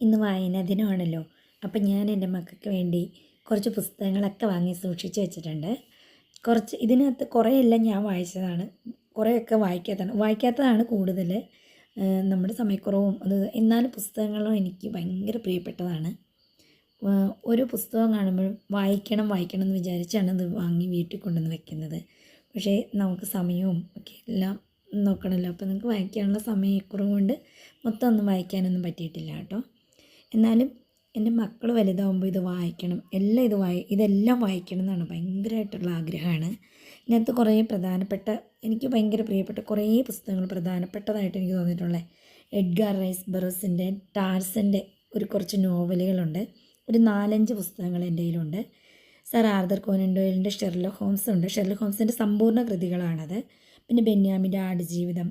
ഇന്ന് വായനാ ദിനമാണല്ലോ അപ്പം ഞാൻ എന്റെ മക്കൾക്ക് വേണ്ടി കുറച്ച് പുസ്തകങ്ങളൊക്കെ വാങ്ങി സൂക്ഷിച്ച് വെച്ചിട്ടുണ്ട്. കുറച്ച് ഇതിനകത്ത് കുറേയെല്ലാം ഞാൻ വായിച്ചതാണ്. കുറേയൊക്കെ വായിക്കാത്തതാണ്. വായിക്കാത്തതാണ് കൂടുതൽ നമ്മുടെ സമയക്കുറവും അത് എന്നാലും പുസ്തകങ്ങളും എനിക്ക് ഭയങ്കര പ്രിയപ്പെട്ടതാണ്. ഒരു പുസ്തകം കാണുമ്പോഴും വായിക്കണം വായിക്കണം എന്ന് വിചാരിച്ചാണ് അത് വാങ്ങി വീട്ടിൽ കൊണ്ടുവന്ന് വെക്കുന്നത്. പക്ഷേ നമുക്ക് സമയവും ഒക്കെ എല്ലാം നോക്കണമല്ലോ. അപ്പോൾ നമുക്ക് വായിക്കാനുള്ള സമയക്കുറവ് കൊണ്ട് മൊത്തം ഒന്നും വായിക്കാനൊന്നും പറ്റിയിട്ടില്ല കേട്ടോ. എന്നാലും എന്റെ മക്കൾ വലുതാവുമ്പോൾ ഇത് വായിക്കണം. എല്ലാം ഇത് വായി ഇതെല്ലാം വായിക്കണം എന്നാണ് ഭയങ്കരമായിട്ടുള്ള ആഗ്രഹമാണ്. ഇതിനകത്ത് കുറേ പ്രധാനപ്പെട്ട എനിക്ക് ഭയങ്കര പ്രിയപ്പെട്ട കുറേ പുസ്തകങ്ങൾ പ്രധാനപ്പെട്ടതായിട്ട് എനിക്ക് തോന്നിയിട്ടുള്ളത്. എഡ്ഗാർ റൈസ് ബെറസിന്റെ ടാർസന്റെ ഒരു കുറച്ച് നോവലുകളുണ്ട്. ഒരു നാലഞ്ച് പുസ്തകങ്ങൾ എന്റെ കയ്യിലുണ്ട്. സർ ആർദർ കോനൻഡോയിലിന്റെ ഷെർലോ ഹോംസ് ഉണ്ട്. ഷെർലോ ഹോംസിന്റെ സമ്പൂർണ കൃതികളാണത്. പിന്നെ ബെന്യാമിന്റെ ആടുജീവിതം.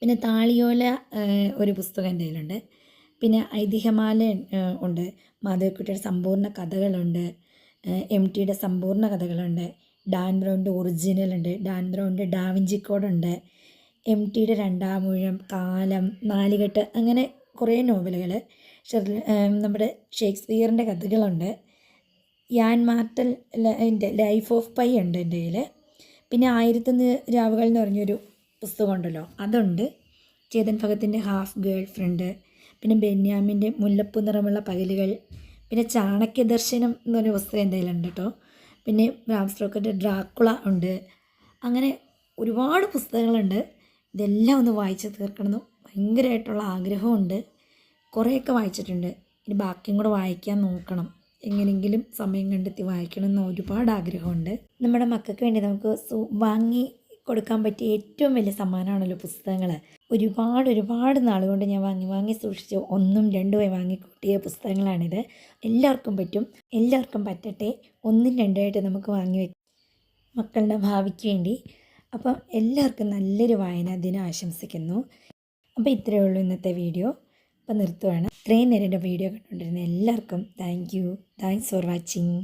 പിന്നെ താളിയോല ഒരു പുസ്തകം എന്റെ കയ്യിലുണ്ട്. പിന്നെ ഐതിഹ്യമാല ഉണ്ട്. മാധവിക്കുട്ടിയുടെ സമ്പൂർണ കഥകളുണ്ട്. എം ടിയുടെ സമ്പൂർണ കഥകളുണ്ട്. ഡാൻ ബ്രൗണിന്റെ ഒറിജിനൽ ഉണ്ട്. ഡാൻ ബ്രൗണിന്റെ ഡാവിഞ്ചി കോഡുണ്ട് എം ടിയുടെ രണ്ടാമൂഴം കാലം നാലുകെട്ട് അങ്ങനെ കുറേ നോവലുകൾ നമ്മുടെ ഷേക്സ്പിയറിന്റെ കഥകളുണ്ട്. യാൻ മാർട്ടൽ എന്റെ ലൈഫ് ഓഫ് പൈ ഉണ്ട് എന്റെ കയ്യിൽ പിന്നെ ആയിരത്തൊന്ന് രാവുകൾ എന്ന് പറഞ്ഞൊരു പുസ്തകമുണ്ടല്ലോ അതുണ്ട്. ചേതൻ ഭഗത്തിന്റെ ഹാഫ് ഗേൾ ഫ്രണ്ട്. പിന്നെ ബെന്യാമിന്റെ മുല്ലപ്പൂ നിറമുള്ള പകലുകൾ പിന്നെ ചാണക്യ ദർശനം എന്ന് പറഞ്ഞ പുസ്തകം എന്റെ കയ്യിലുണ്ട് കേട്ടോ. പിന്നെ ബ്രാം സ്റ്റോക്കറിന്റെ ഡ്രാക്കുള ഉണ്ട്. അങ്ങനെ ഒരുപാട് പുസ്തകങ്ങളുണ്ട്. ഇതെല്ലാം ഒന്ന് വായിച്ച് തീർക്കണമെന്ന് ഭയങ്കരമായിട്ടുള്ള ആഗ്രഹമുണ്ട്. കുറേയൊക്കെ വായിച്ചിട്ടുണ്ട്. ഇനി ബാക്കിയും കൂടെ വായിക്കാൻ നോക്കണം. എങ്ങനെയെങ്കിലും സമയം കണ്ടെത്തി വായിക്കണം എന്ന് ഒരുപാട് ആഗ്രഹമുണ്ട്. നമ്മുടെ മക്കൾക്ക് വേണ്ടി നമുക്ക് വാങ്ങി കൊടുക്കാൻ പറ്റിയ ഏറ്റവും വലിയ സമ്മാനമാണല്ലോ പുസ്തകങ്ങൾ ഒരുപാട് ഒരുപാട് നാളുകൊണ്ട് ഞാൻ വാങ്ങി വാങ്ങി സൂക്ഷിച്ച് ഒന്നും രണ്ടുമായി വാങ്ങി കൂട്ടിയ പുസ്തകങ്ങളാണിത്. എല്ലാവർക്കും പറ്റും. എല്ലാവർക്കും പറ്റട്ടെ. ഒന്നും രണ്ടായിട്ട് നമുക്ക് വാങ്ങി വെക്കാം മക്കളുടെ ഭാവിക്ക് വേണ്ടി. അപ്പം എല്ലാവർക്കും നല്ലൊരു വായന ദിനം ആശംസിക്കുന്നു. അപ്പോൾ ഇത്രയേ ഉള്ളൂ ഇന്നത്തെ വീഡിയോ. അപ്പം നിർത്തുവാണ്. ഇത്രയും നേരം വീഡിയോ കണ്ടുകൊണ്ടിരുന്ന എല്ലാവർക്കും thank you thanks for watching